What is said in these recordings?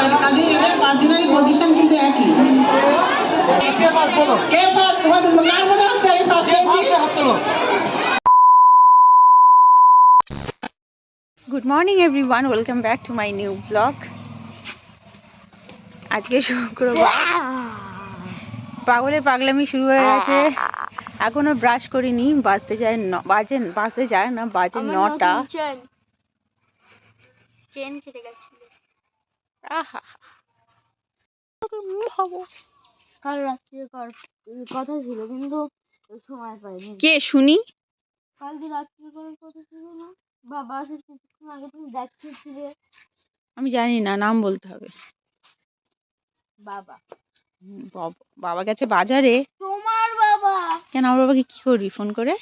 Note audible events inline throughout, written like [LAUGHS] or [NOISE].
কাজে কাজে এদের পাঁচ পজিশন কিন্তু একই। কে ফার্স্ট তোমাদের কার মনে হচ্ছে আমি ফার্স্ট হয়েছি good morning everyone welcome back to my new blog আজকে শুক্রবার। পাগলের পাগলামি শুরু হয়ে গেছে। এখনও ব্রাশ করিনি। বাজতে যায় বাজে বাজতে যায় না বাজে নটা। চেন কেটে গেছিল কথা ছিল কিন্তু সময় পাইনি কে, শুনি? কথা ছিল আমি জানি না, নাম বলতে হবে। বাবা বাবা- গেছে বাজারে? তোমার বাবা কেন, আমার বাবাকে কি করবি, ফোন করে?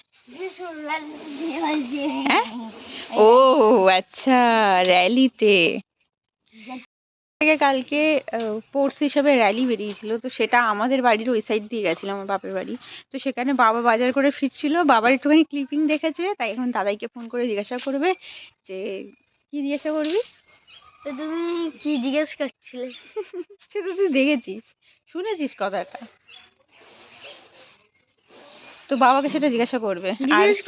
হ্যাঁ? ও আচ্ছা র্যালিতে। থেকে কালকে পোর্স হিসাবে র্যালি বেরিয়েছিল। তো সেটা আমাদের বাড়ির ওই সাইড দিয়ে গেছিল আমার বাপের বাড়ি। তো সেখানে বাবা বাজার করে ফিরছিল। বাবার একটুখানি ক্লিপিং দেখেছে তাই এখন দাদাইকে ফোন করে জিজ্ঞাসা করবে যে কি জিজ্ঞাসা করবি? তো তুমি কি জিজ্ঞেস করছিলে? সে তো তুই দেখেছিস শুনেছিস কথাটা। তো বাবাকে সেটা জিজ্ঞাসা করবে। জিজ্ঞেস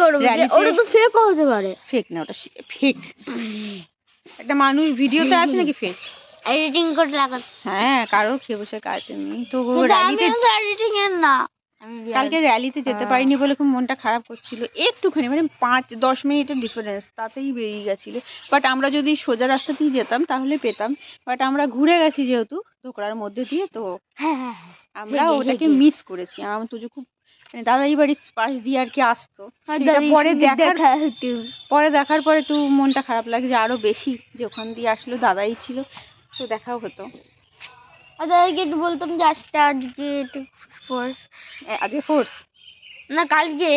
ওটা তো হতে পারে। ফেক না ওটা ফেক একটা মানুষ ভিডিওতে আছে নাকি ফেক এডিটিং করে লাগাতে হ্যাঁ কারোর খেয়ে বসে কাজ নেই। তো র্যালিতে এডিটিং এর না। কালকে র্যালিতে যেতে হ্যাঁ। পারিনি বলে খুব মনটা খারাপ করছিল। একটুখানি মানে পাঁচ দশ মিনিটের ডিফারেন্স তাতেই বেরিয়ে গেছিল। বাট আমরা যদি সোজা রাস্তাতেই যেতাম তাহলে পেতাম। বাট আমরা ঘুরে গেছি যেহেতু ধোকরার মধ্যে দিয়ে তো হ্যাঁ হ্যাঁ হ্যাঁ। আমরা ওটাকে মিস করেছি। আমার তুজো খুব মানে দাদাই বাড়ির পাশ দিয়ে আর কি আসতো। পরে দেখার পরে দেখার পরে একটু মনটা খারাপ লাগে যে আরও বেশি যে ওখান দিয়ে আসলো দাদাই ছিল। তো দেখাও হতো। আর দাদাকে একটু বলতাম যে আসতে আজকে একটু এ, আজকে ফোর্স না কালকে।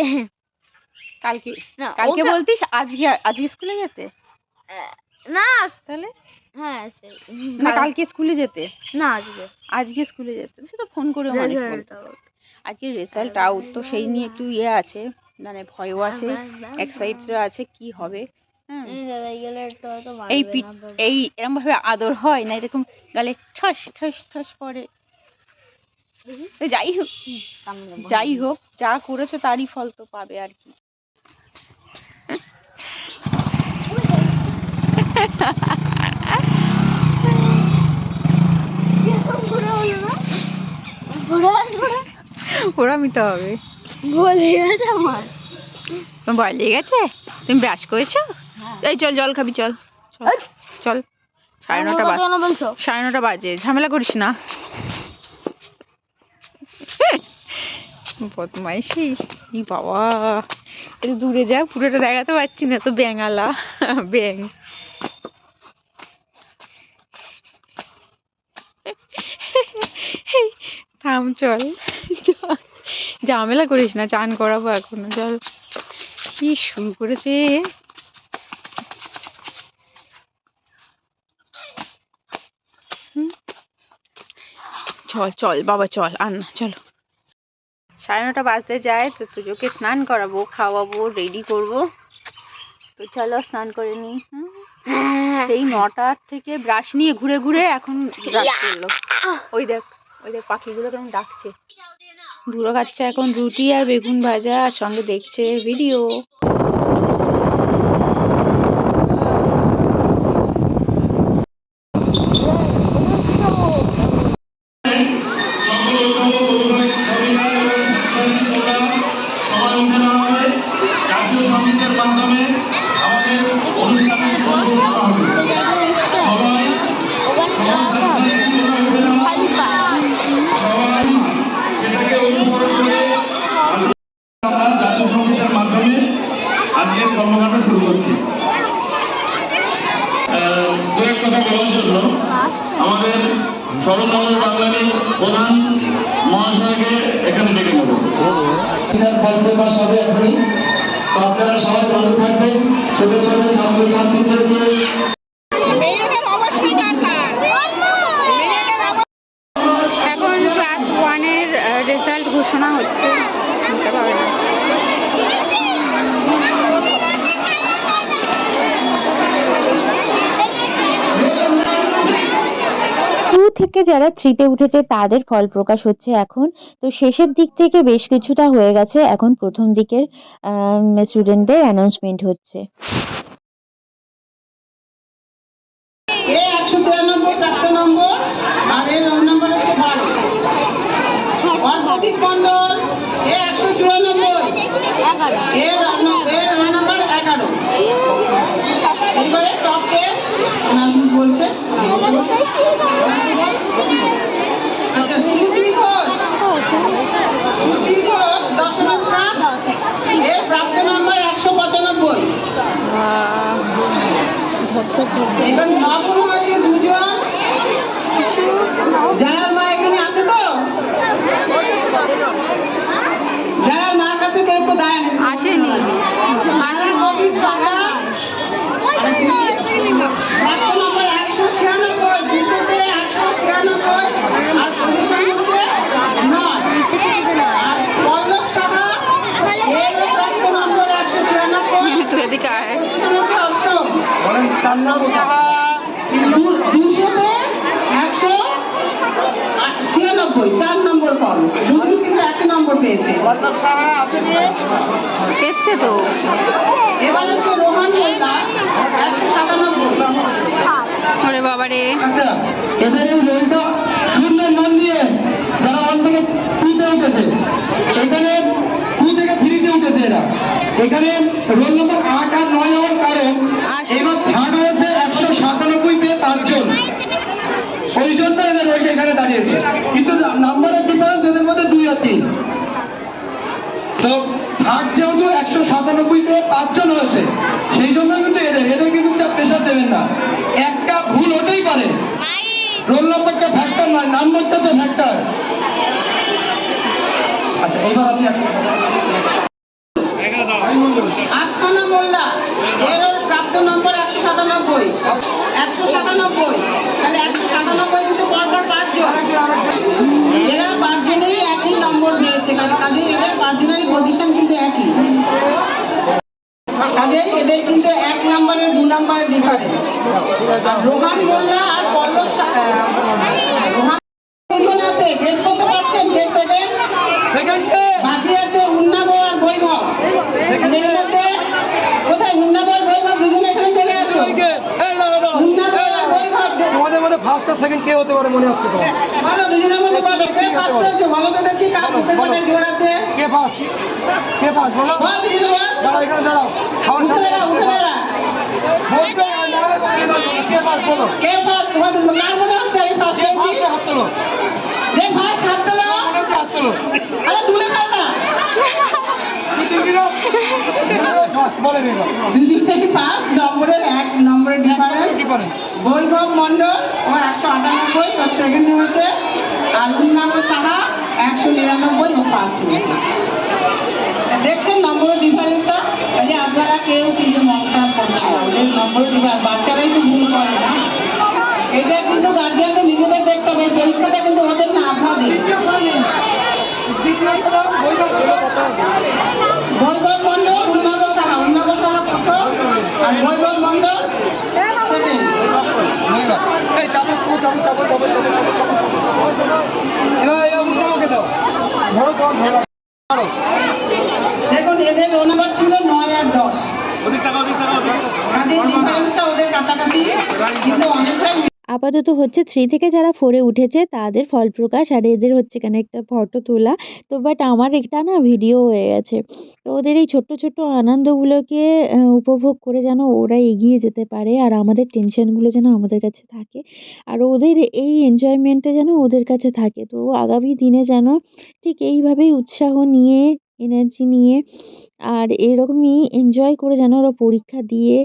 কালকে? না কালকে বলতিস? আজকে আজকে স্কুলে যেতে? না। তাহলে? হ্যাঁ সেই না কালকে স্কুলে যেতে? না আজকে। আজকে স্কুলে যেতে। সে তো ফোন করে। আজকে রেজাল্ট আউট তো সেই নিয়ে একটু ইয়ে আছে। মানে ভয়ও আছে এক্সাইটেড আছে কি হবে? এই পিঠ এই এরকম ভাবে আদর হয় না এরকম গালে ঠস ঠস ঠস পড়ে। যাই হোক যাই হোক যা করেছ তারই ফল তো পাবে আর কি। হবে। গেছে আমার। ভয় লেগে গেছে তুমি ব্রাশ করেছ? এই চল জল খাবি চল। চল, সাড়ে নটা বাজে সাড়ে নটা বাজে ঝামেলা করিস না। বদমাইশি ই বাবা। একটু দূরে যা পুরোটা দেখাতে পারছি না তো ব্যাঙালা ব্যাং থাম চল চল। ঝামেলা করিস না চান করাবো এখনও চল। কি শুরু করেছে? চল চল বাবা চল আর না চলো। সাড়ে নটা বাজতে যায় তো তুজোকে স্নান করাবো খাওয়াবো রেডি করব। তো চলো স্নান করে নিই হুম? সেই নটার থেকে ব্রাশ নিয়ে ঘুরে ঘুরে এখন ব্রাশ করল ওই দেখ ওই দেখ পাখিগুলো কেমন ডাকছে। ধুলো খাচ্ছে এখন রুটি আর বেগুন ভাজা আর সঙ্গে দেখছে ভিডিও ফল সবাই এখনই আপনারা সবাই ভালো থাকবেন। ছোট ছোট ছাত্র ছাত্রীদেরকে এখন ক্লাস ওয়ানের রেজাল্ট ঘোষণা হচ্ছে বলতে পারবে না। থেকে যারা থ্রিতে উঠেছে, তাদের ফল প্রকাশ হচ্ছে এখন। তো শেষের দিক থেকে বেশ কিছুটা হয়ে গেছে। এখন প্রথম দিকের স্টুডেন্টদের অ্যানাউন্সমেন্ট হচ্ছে। মন্ডল এ একশো এগারো এইবারে টপকে নাম বলছে? আচ্ছা ঘোষ। ঘোষ স্থান একশো পঁচানব্বই। এবার আছে মা এখানে আছে তো? কাছে কেউ আসেন রবি সরকার প্রাপ্ত নম্বর একশো ছিয়ানব্বই দুশোতে একশো ছিয়ানব্বই আর পজিশন হচ্ছে নয় আর পল্লব সাহা এর প্রাপ্ত নম্বর একশো ছিয়ানব্বই তো এদিকে আয় পজিশন হচ্ছে অষ্টম দু- দুশোতে একশো ছিয়ানব্বই চার নম্বর দুজন কিন্তু একই নম্বর পেয়েছে। এসছে তো। এবার হচ্ছে রোহান একশো সাতানব্বই। ওরে বাবারে। আচ্ছা এদের এই রোলটা শুনলেন নাম দিয়ে যারা ওয়ান থেকে টুতে উঠেছে। এখানে টু থেকে থ্রিতে উঠেছে এরা। এখানে রোল নম্বর আট আর নয় হওয়ার কারণ এবার থার্ড হয়েছে একশো সাতানব্বইতে পাঁচজন ওই জন্য এদের রোলটা এখানে দাঁড়িয়েছে। কিন্তু নাম্বারের ডিফারেন্স এদের মধ্যে দুই আর তিন। তো থার্ড যেহেতু একশো সাতানব্বইতে পাঁচজন হয়েছে, সেই জন্য কিন্তু এদের এদের কিন্তু চাপ প্রেশার দেবেন না। একটা ভুল হতেই পারে। রোল নাম্বারটা ফ্যাক্টর নয় নাম্বারটা হচ্ছে ফ্যাক্টর আচ্ছা এবার আপনি আফসানা মোল্লা এর প্রাপ্ত নম্বর একশো সাতানব্বই একশো সাতানব্বই তাহলে একশো সাতানব্বই কিন্তু পরপর পাঁচজন এরা পাঁচজনেরই একই নম্বর দিয়েছে কাজে কাজে এদের পাঁচজনেরই পজিশন কিন্তু একই কাজেই এদের কিন্তু এক নম্বরের দু নম্বরের ডিফারেন্স আর রোহান মোল্লা আর পল্লব সা- আহ, রোহান দুজন আছে গেস করতে পারছেন গেস সেভেন বাকি আছে উন্নাব আর বৈভব এদের মধ্যে কোথায় উন্নাব আর বৈভব দুজনে এখানে চলে আসো উন্নাব আর বৈভব দে- তোমাদের মধ্যে ফার্স্ট আর সেকেন্ড কে হতে পারে মনে হচ্ছে তোমার? বলো দুজনের মধ্যে বলো কে ফার্স্ট হয়েছে? বলো তো দেখি কার বুকের পাটায় জোর আছে। কে ফার্স্ট কে ফার্স্ট বলো? দাঁড়াও এখানে দাঁড়াও। খাওয়ার উঠে সাথে উঠে দাঁড়া বলতে না। কে ফার্স্ট বলো? কে ফার্স্ট তোমাদের কার মনে হচ্ছে? আমি ফার্স্ট কে হয়েছি। হাত তোলো। যে ফার্স্ট হাত তোলো। মনে হচ্ছে হাত তোলো? আরে তুলে ফেল না। দুজনেই ফার্স্ট নম্বরের এক নম্বরের ডিফারেন্স বৈভব মণ্ডল ও একশো আটানব্বই ও সেকেন্ড হয়েছে আর উন্নাব সাহা একশো নিরানব্বই ও ফার্স্ট হয়েছে দেখছেন নম্বরের ডিফারেন্সটা যে আপনারা কেউ কিন্তু মন খারাপ করবেন ওদের নম্বরের ডিফারেন্স বাচ্চারাই তো ভুল করে না। এটা কিন্তু গার্জিয়ানদের নিজেদের দেখতে হবে। পরীক্ষাটা কিন্তু ওদের না আপনাদের। বৈভব মণ্ডল উন্নব সাহা উন্নব সাহা প্রথম, আর বৈভব সেকেন্ড এদের রোল নাম্বার ছিল নয় আর দশ। ওদিক তাকাও ওদিক তাকাও কাজে ডিফারেন্সটা ওদের কাছাকাছি কিন্তু অনেকটাই আপাতত হচ্ছে থ্রি থেকে যারা ফোরে উঠেছে তাদের ফল প্রকাশ আর এদের হচ্ছে এখানে একটা ফটো তোলা। তো বাট আমার এটা না ভিডিও হয়ে গেছে। তো ওদের এই ছোট্ট ছোট্ট আনন্দগুলোকে উপভোগ করে যেন ওরা এগিয়ে যেতে পারে আর আমাদের টেনশনগুলো যেন আমাদের কাছে থাকে। আর ওদের এই এনজয়মেন্টটা যেন ওদের কাছে থাকে। তো আগামী দিনে যেন ঠিক এইভাবেই উৎসাহ নিয়ে এনার্জি নিয়ে। আর এরকমই এনজয় করে যেন ওরা পরীক্ষা দিয়ে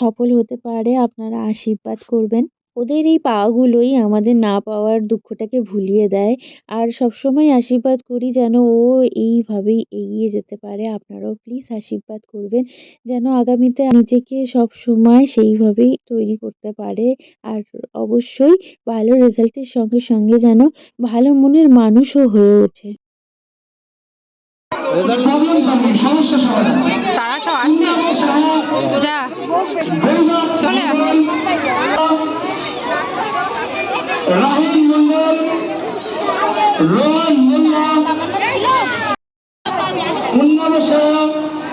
সফল হতে পারে, আপনারা আশীর্বাদ করবেন। ওদের এই পাওয়াগুলোই আমাদের না পাওয়ার দুঃখটাকে ভুলিয়ে দেয়। আর সবসময় আশীর্বাদ করি যেন ও এইভাবেই এগিয়ে যেতে পারে। আপনারাও প্লিজ আশীর্বাদ করবেন যেন আগামীতে নিজেকে সব সময় সেইভাবেই তৈরি করতে পারে। আর অবশ্যই ভালো রেজাল্টের সঙ্গে সঙ্গে যেন ভালো মনের মানুষও হয়ে ওঠে। প্রবলেম সলভিং সমস্যা সমাধান। তারা সব আসছে যা। চলে আয়। রাহিম রোহন মোল্লা উন্নব শাহ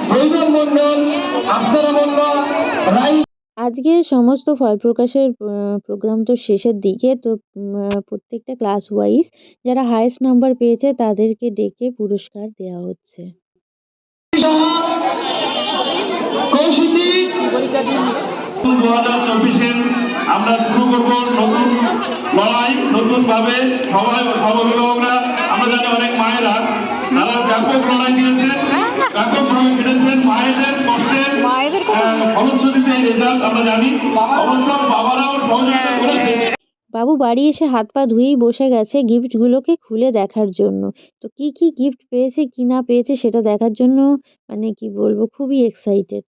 বৈভব মন্ডল আফসারা মোল্লা রাই আজকের সমস্ত ফল প্রকাশের প্রোগ্রাম তো শেষের দিকে তো প্রত্যেকটা ক্লাস ওয়াইজ যারা হায়েস্ট নাম্বার পেয়েছে তাদেরকে ডেকে পুরস্কার দেওয়া হচ্ছে। আমরা শুরু নতুন লড়াই নতুন ভাবে সবাই সব আমরা জানি অনেক মায়েরা তারা ব্যাপক লড়াই দিয়েছে ব্যাপক ভাবে খেটেছেন মায়েদের আহ, ফলশ্রুতিতে এই রেজাল্ট আমরা জানি। অবশ্য বাবারাও সহযোগিতা করেছে। বাবু বাড়ি এসে হাত পা ধুয়েই বসে গেছে গিফটগুলোকে খুলে দেখার জন্য। তো কি কি গিফট পেয়েছে কি না পেয়েছে সেটা দেখার জন্য মানে কি বলব খুবই এক্সাইটেড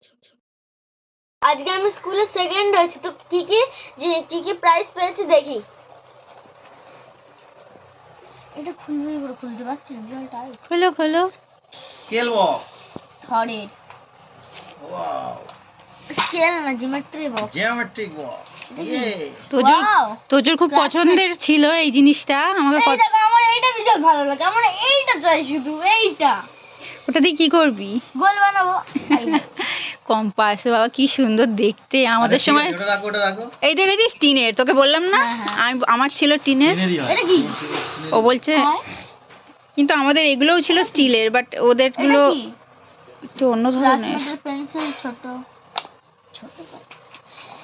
আজকে আমি স্কুলে সেকেন্ড হয়েছি তো কি কি যে কি কি প্রাইজ পেয়েছি দেখি। এটা খুলবে এবার খুলতে পারছি না টাইট খোলো খোলো। স্কেল বক্স থরের ওয়াও স্কেল না জিওমেট্রি বক্স জিওমেট্রিক বক্স তোজোর খুব পছন্দের ছিল এই জিনিসটা আমাকে দেখো আমার এইটা বিশাল ভালো লাগে আমার এইটা চাই শুধু এইটা। ওটা দিয়ে কি করবি? গোল বানাবো। [LAUGHS] কম্পাস বাবা কি সুন্দর দেখতে আমাদের সময় ওটা রাখো ওটা এই দেখেছিস টিনের তোকে বললাম না? হ্যাঁ, হ্যাঁ। আমি আমার ছিল টিনের। এটা কি? ও বলছে কিন্তু আমাদের এগুলোও ছিল স্টিলের বাট ওদেরগুলো একটু অন্য ধরনের। পেন্সিল ছোট।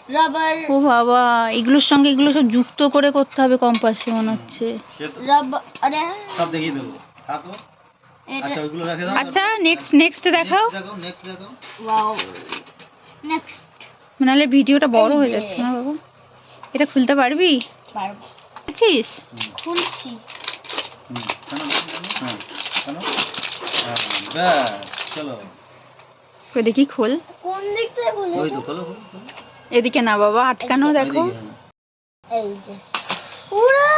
রাবার ও বাবা এগুলোর সঙ্গে এগুলো সব যুক্ত করে করতে হবে কম্পাসে মনে হচ্ছে। রাবার আরে সব দেখিয়ে দেবো। থাকো। আচ্ছা ওইগুলো রেখে দাও। আচ্ছা নেক্সট নেক্সট দেখাও। দেখো নেক্সট দেখো ওয়াও নেক্সট নাহলে ভিডিওটা বড় হয়ে যাচ্ছে না বাবা? এটা খুলতে পারবি? পারব। বুঝছিস খুলছি। হুম। কেন? হ্যাঁ কেন? হ্যাঁ, ব্যাস চলো। ওই দেখি খোল। কোন দিক থেকে খুলে ওই তো খোলো। এদিকে না বাবা আটকানো দেখো। হ্যাঁ। এই যে। পুরা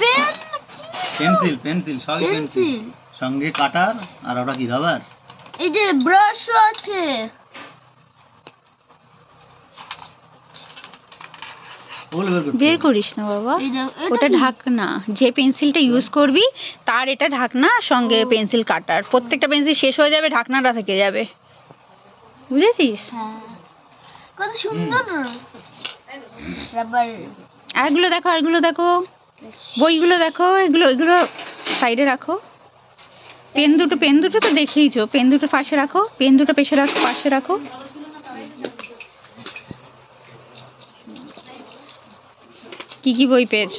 পেন পেন্সিল পেন্সিল সবই পেন্সিল। সঙ্গে কাটার আর ওটা কি রাবার? এই যে ব্রাশও আছে। বের। করিস না বাবা। ওটা ঢাকনা। যে পেন্সিলটা ইউজ করবি তার এটা ঢাকনা সঙ্গে পেন্সিল কাটার। প্রত্যেকটা পেন্সিল শেষ হয়ে যাবে ঢাকনাটা থেকে যাবে। বুঝেছিস? হ্যাঁ। কত সুন্দর। রাবার। আরগুলো দেখো আরগুলো দেখো। বইগুলো দেখো এগুলো এগুলো সাইডে রাখো। পেন দুটো পেন দুটো তো দেখিয়েছো পেন দুটো পাশে রাখো পেন দুটো পেশে রাখো পাশে রাখো। কি কি বই পেয়েছ?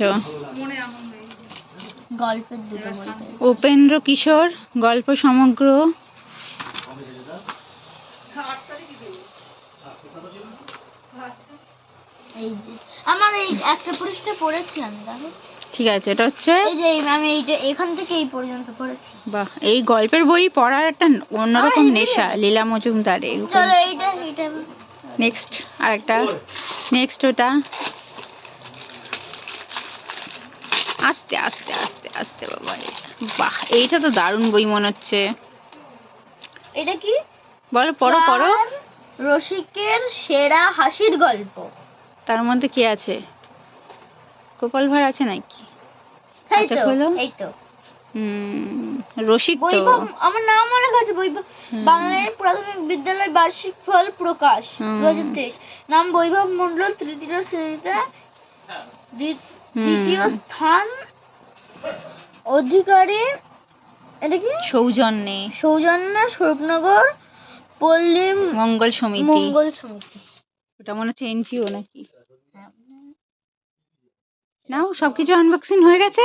গল্পের দুটো বই উপেন্দ্র কিশোর গল্প সমগ্র এই যে আমার এই একটা পৃষ্ঠা পড়েছি আমি দেখো ঠিক আছে এটা হচ্ছে এই যে আমি এইটা এখান থেকে এই পর্যন্ত পড়েছি। বাহ এই গল্পের বই পড়ার একটা অন্যরকম নেশা লীলা মজুমদারের চলো এইটা এইটা। নেক্সট আরেকটা। নেক্সট ওটা। আস্তে আস্তে আস্তে আস্তে বাবা বাহ এইটা তো দারুণ বই মনে হচ্ছে। এটা কি? বলো পড়ো পড়ো। রসিকের সেরা হাসির গল্প। তার মধ্যে কি আছে? গোপাল ভাঁড় আছে নাকি? আচ্ছা, খোলো। এই তো। রসিক তো। আমার নাম মনে আছে বৈভব। হুম। প্রাথমিক বিদ্যালয় বার্ষিক ফল প্রকাশ দু হাজার তেইশ। নাম বৈভব মন্ডল তৃতীয় শ্রেণীতে দ্বিতীয় স্থান অধিকারী এটা কি? সৌজন্যে। সৌজন্য স্বরূপনগর পল্লী মঙ্গল সমিতি। মঙ্গল সমিতি। ওটা মনে হচ্ছে এনজিও নাকি? নাও সবকিছু আনবক্সিং হয়ে গেছে।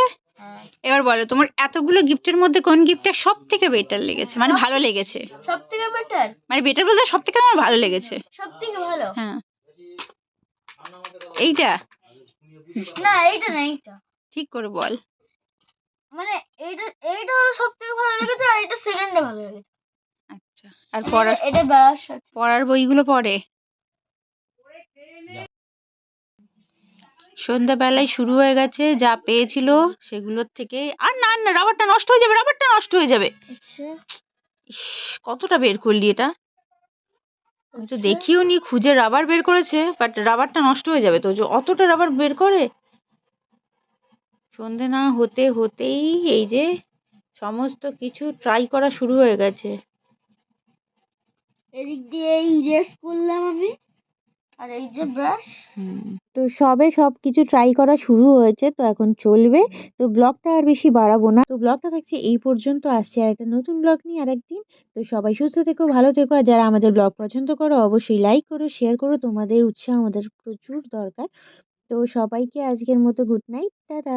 এবার বলো তোমার এতগুলো গিফটের মধ্যে কোন গিফটটা সব থেকে বেটার লেগেছে? মানে ভালো লেগেছে? সব থেকে বেটার মানে বেটার বলতে সব থেকে আমার ভালো লেগেছে। সব থেকে ভালো? হ্যাঁ। এইটা? না এইটা না এইটা। ঠিক করে বল। মানে এইটা এইটা হলো সব থেকে ভালো লেগেছে আর এটা সেকেন্ডে ভালো লেগেছে। আচ্ছা। আর পড়ার এটা- এটা ব্রাশ আছে। পড়ার বইগুলো পড়ে? সন্ধ্যাবেলায় শুরু হয়ে গেছে যা পেয়েছিল সেগুলোর থেকে। আর না না রাবারটা নষ্ট হয়ে যাবে রাবারটা নষ্ট হয়ে যাবে। আচ্ছা। ইস, কতটা বের করলি এটা? আমি তো দেখিও নি খুঁজে রাবার বের করেছে বাট রাবারটা নষ্ট হয়ে যাবে তো যে অতটা রাবার বের করে? সন্ধে না হতে হতেই এই যে সমস্ত কিছু ট্রাই করা শুরু হয়ে গেছে। এদিক দিয়ে ইরেজ করলাম আমি। আর এই যে ব্রাশ তো সবে সব কিছু ট্রাই করা শুরু হয়েছে, তো এখন চলবে। তো ব্লগটা আর বেশি বাড়াবো না। তো ব্লগটা থাকছে এই পর্যন্ত, আসছে আর একটা নতুন ব্লগ নিয়ে আরেকদিন। তো সবাই সুস্থ থেকো, ভালো থেকো, আর যারা আমাদের ব্লগ পছন্দ করো, অবশ্যই লাইক করো শেয়ার করো, তোমাদের উৎসাহ আমাদের প্রচুর দরকার। তো সবাইকে আজকের মতো গুড নাইট টাটা!